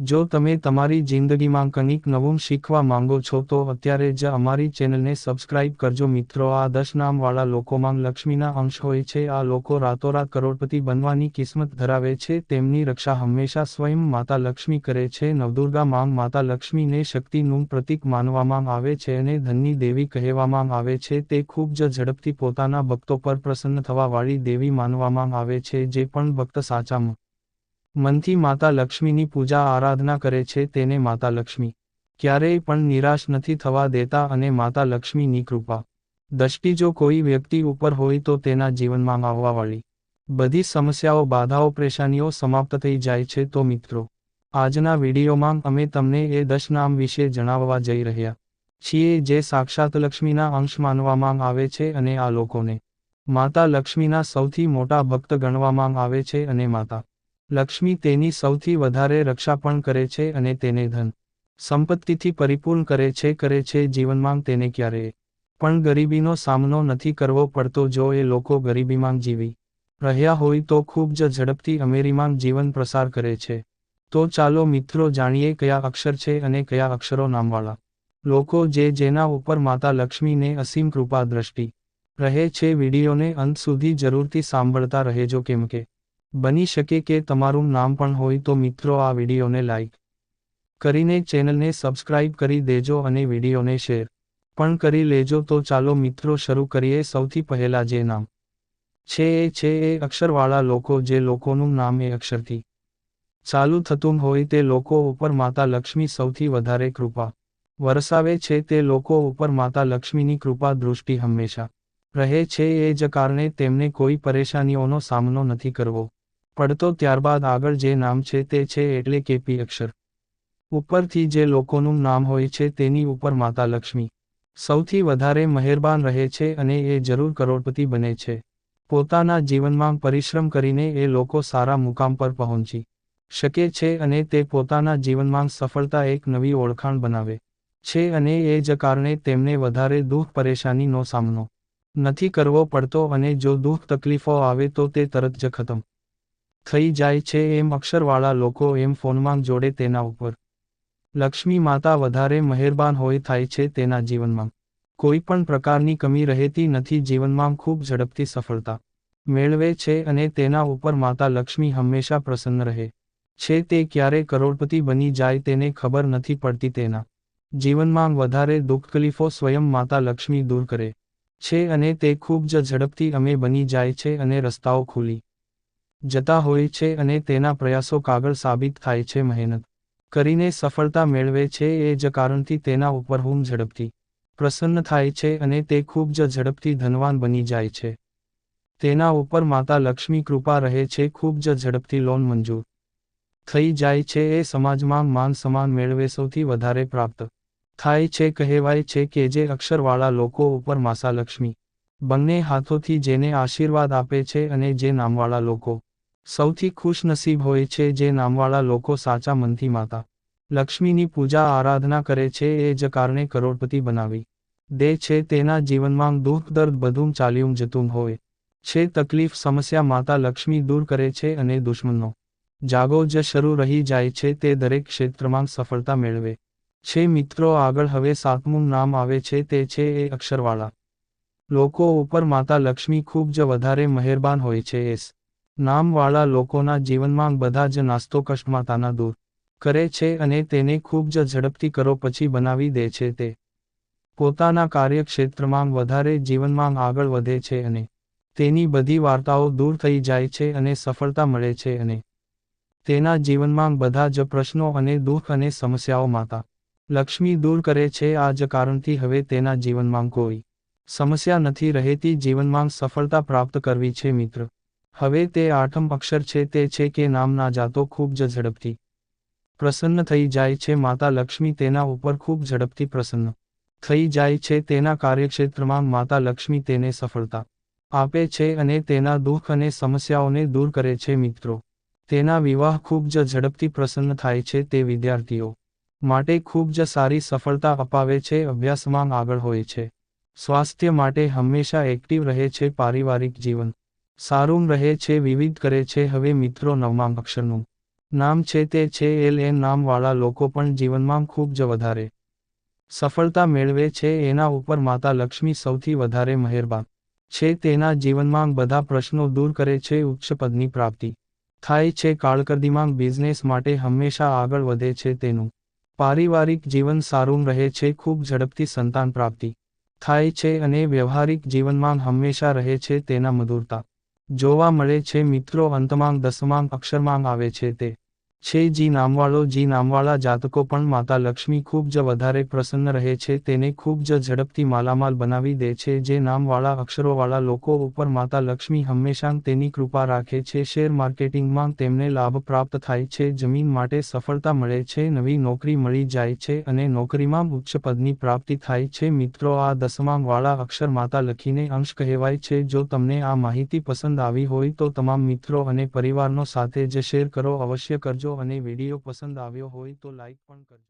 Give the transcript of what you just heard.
જો તમે તમારી જિંદગીમાં કંઈક નવું શીખવા માંગો છો તો અત્યારે જ અમારી ચેનલને સબસ્ક્રાઇબ કરજો મિત્રો. આ દસ નામવાળા લોકોમાં લક્ષ્મીના અંશ હોય છે. આ લોકો રાતોરાત કરોડપતિ બનવાની કિસ્મત ધરાવે છે. તેમની રક્ષા હંમેશા સ્વયં માતા લક્ષ્મી કરે છે. નવદુર્ગા માંગ માતા લક્ષ્મીને શક્તિનું પ્રતીક માનવામાં આવે છે અને ધનની દેવી કહેવામાં આવે છે. તે ખૂબ જ ઝડપથી પોતાના ભક્તો પર પ્રસન્ન થવાવાળી દેવી માનવામાં આવે છે, જે પણ ભક્ત સાચા મનથી માતા લક્ષ્મીની પૂજા આરાધના કરે છે તેને માતા લક્ષ્મી. ક્યારેય પણ નિરાશ નથી થવા દેતા અને માતા લક્ષ્મીની કૃપા. દ્રષ્ટિ જો કોઈ વ્યક્તિ ઉપર હોય તો તેના જીવનમાં આવવાવાળી. બધી સમસ્યાઓ, બાધાઓ, પરેશાનીઓ સમાપ્ત થઈ જાય છે તો મિત્રો. આજના વિડીયોમાં અમે તમને એ દશ નામ વિશે જણાવવા જઈ રહ્યા છીએ જે સાક્ષાત લક્ષ્મીના અંશ માનવામાં આવે છે અને આ લોકોને માતા લક્ષ્મીના સૌથી મોટા ભક્ત ગણવામાં આવે છે અને માતા લક્ષ્મી તેની સૌથી વધારે રક્ષા પણ કરે છે અને તેને ધન, સંપત્તિથી પરિપૂર્ણ કરે છે કરે છે જીવનમાં તેને ક્યારેય પણ ગરીબીનો સામનો નથી કરવો પડતો જો એ લોકો ગરીબીમાં જીવી રહ્યા હોય તો ખૂબ જ ઝડપથી અમેરીમાં જીવન પ્રસાર કરે છે. તો ચાલો મિત્રો જાણીએ કયા અક્ષર છે અને કયા અક્ષરો નામવાળા લોકો જે જેના ઉપર માતા લક્ષ્મીને અસીમ કૃપા દ્રષ્ટિ રહે છે. વિડીયોને અંત સુધી જરૂરથી સાંભળતા રહેજો કેમ કે બની શકે કે તમારું નામ પણ હોય તો મિત્રો આ વિડીયોને લાઈક કરીને ચેનલને સબસ્ક્રાઇબ કરી દેજો અને વિડીયોને શેર પણ કરી લેજો તો ચાલો મિત્રો શરૂ કરીએ સૌથી પહેલા જે નામ છે એ છે એ અક્ષરવાળા લોકો જે લોકોનું નામ એ અક્ષરથી ચાલુ થતું હોય તે લોકો ઉપર માતા લક્ષ્મી સૌથી વધારે કૃપા વરસાવે છે તે લોકો ઉપર માતા લક્ષ્મીની કૃપા દૃષ્ટિ હંમેશા રહે છે એ જ કારણે તેમને કોઈ પરેશાનીઓનો સામનો નથી કરવો. પડતો ત્યારબાદ આગળ જે નામ છે તે છે એટલે કે પી અક્ષર. ઉપરથી જે લોકોનું નામ હોય છે તેની ઉપર માતા લક્ષ્મી. સૌથી વધારે મહેરબાન રહે છે અને એ જરૂર કરોડપતિ બને છે. પોતાના જીવનમાં પરિશ્રમ કરીને એ લોકો સારા મુકામ પર પહોંચી શકે છે અને તે પોતાના જીવનમાં સફળતા એક નવી ઓળખાણ બનાવે છે અને એ જ કારણે તેમને વધારે દુઃખ પરેશાનીનો સામનો નથી કરવો પડતો અને જો દુઃખ તકલીફો આવે તો તે તરત જ ખતમ થઈ જાય છે એમ અક્ષરવાળા લોકો એમ ફોનમાં જોડે તેના ઉપર. લક્ષ્મી માતા વધારે મહેરબાન હોય થાય છે તેના જીવનમાં. કોઈ પણ પ્રકારની કમી રહેતી નથી, જીવનમાં ખૂબ ઝડપથી સફળતા મેળવે છે અને તેના ઉપર માતા લક્ષ્મી હંમેશા પ્રસન્ન રહે છે. તે ક્યારે કરોડપતિ બની જાય તેને ખબર નથી પડતી તેના જીવનમાં વધારે દુઃખકલીફો સ્વયં માતા લક્ષ્મી દૂર કરે છે અને તે ખૂબ જ ઝડપથી અમે બની જાય છે અને રસ્તાઓ ખુલી જતા હોય છે અને તેના પ્રયાસો કાગળ સાબિત થાય છે મહેનત. કરીને સફળતા મેળવે છે એ જ કારણથી તેના ઉપર હું ઝડપથી પ્રસન્ન થાય છે અને તે ખૂબ જ ઝડપથી ધનવાન બની જાય છે. તેના ઉપર માતા લક્ષ્મી કૃપા રહે છે, ખૂબ જ ઝડપથી લોન મંજૂર થઈ જાય છે એ સમાજમાં માન સમાન મેળવે સૌથી વધારે પ્રાપ્ત થાય છે. કહેવાય છે કે જે અક્ષરવાળા લોકો ઉપર માસા લક્ષ્મી બંને હાથોથી જેને આશીર્વાદ આપે છે અને જે નામવાળા લોકો સૌથી ખુશનસીબ હોય છે જે નામવાળા લોકો સાચા મનથી માતા. લક્ષ્મીની પૂજા આરાધના કરે છે એ જ કારણે કરોડપતિ બનાવી દે છે તેના જીવનમાં દુઃખ, દર્દ બધું ચાલ્યું જતું હોય છે. તકલીફ, સમસ્યા માતા લક્ષ્મી દૂર કરે છે અને દુશ્મનો જાગો જ શરૂ રહી જાય છે તે દરેક ક્ષેત્રમાં સફળતા મેળવે છે. મિત્રો, આગળ હવે સાતમું નામ આવે છે તે છે એ અક્ષરવાળા. લોકો ઉપર માતા લક્ષ્મી ખૂબ જ વધારે મહેરબાન હોય છે એસ. નામવાળા લોકોના જીવનમાં બધા જ નાસ્તો કષ્ટમાતાના દૂર કરે છે અને તેને ખૂબ જ ઝડપથી કરો પછી બનાવી દે છે તે. પોતાના કાર્યક્ષેત્રમાં વધારે જીવનમાં આગળ વધે છે અને તેની બધી વાર્તાઓ દૂર થઈ જાય છે અને સફળતા મળે છે અને તેના જીવનમાં બધા જ પ્રશ્નો અને દુઃખ અને સમસ્યાઓ માતા લક્ષ્મી દૂર કરે છે આ જ કારણથી હવે તેના જીવનમાં કોઈ સમસ્યા નથી રહેતી જીવનમાં સફળતા પ્રાપ્ત કરવી છે મિત્ર. હવે તે આઠમ અક્ષર છે તે છે કે નામના જાતો ખૂબ જ ઝડપથી પ્રસન્ન થઈ જાય છે. માતા લક્ષ્મી તેના ઉપર ખૂબ ઝડપથી પ્રસન્ન થઈ જાય છે. તેના કાર્યક્ષેત્રમાં માતા લક્ષ્મી તેને સફળતા આપે છે અને તેના દુઃખ અને સમસ્યાઓને દૂર કરે છે. મિત્રો, તેના વિવાહ ખૂબ જ ઝડપથી પ્રસન્ન થાય છે તે વિદ્યાર્થીઓ માટે ખૂબ જ સારી સફળતા અપાવે છે. અભ્યાસમાં આગળ હોય છે. સ્વાસ્થ્ય માટે હંમેશા એક્ટિવ રહે છે. પારિવારિક જીવન સારું રહે છે, વિવિધ કરે છે. હવે મિત્રો, નવમાં અક્ષરનું નામ છે તે છે, એલ એન નામવાળા લોકો પણ જીવનમાં ખૂબ જ વધારે સફળતા મેળવે છે. એના ઉપર માતા લક્ષ્મી સૌથી વધારે મહેરબાન છે. તેના જીવનમાં બધા પ્રશ્નો દૂર કરે છે, ઉચ્ચ પદની પ્રાપ્તિ થાય છે. કાળકર્દીમાં બિઝનેસ માટે હંમેશા આગળ વધે છે. તેનું પારિવારિક જીવન સારું રહે છે. ખૂબ ઝડપથી સંતાન પ્રાપ્તિ થાય છે અને વ્યવહારિક જીવનમાં હંમેશા રહે છે. તેના મધુરતા જોવા મળે છે મિત્રો અંતમાંગ દસમાંગ અક્ષરમાંગ આવે છે તે. છે જી નામવાળો, જી નામવાળા જાતકો પણ માતા લક્ષ્મી ખૂબ જ વધારે પ્રસન્ન રહે છે, તેને ખૂબ જ ઝડપથી માલામાલ બનાવી દે છે, જે નામવાળા અક્ષરોવાળા લોકો ઉપર માતા લક્ષ્મી હંમેશા તેની કૃપા રાખે છે, શેર માર્કેટિંગમાં તેમને લાભ પ્રાપ્ત થાય છે, જમીન માટે સફળતા મળે છે, નવી નોકરી મળી જાય છે અને નોકરીમાં ઉચ્ચ પદની પ્રાપ્તિ થાય છે. મિત્રો, આ દસમાવાળા અક્ષર માતા લખીને અંશ કહેવાય છે, જો તમને આ માહિતી પસંદ આવી હોય તો તમામ મિત્રો અને પરિવારનો સાથે જ શેર કરો, અવશ્ય કરજો. અને વીડિયો પસંદ આવ્યો હોય તો લાઈક પણ કરજો.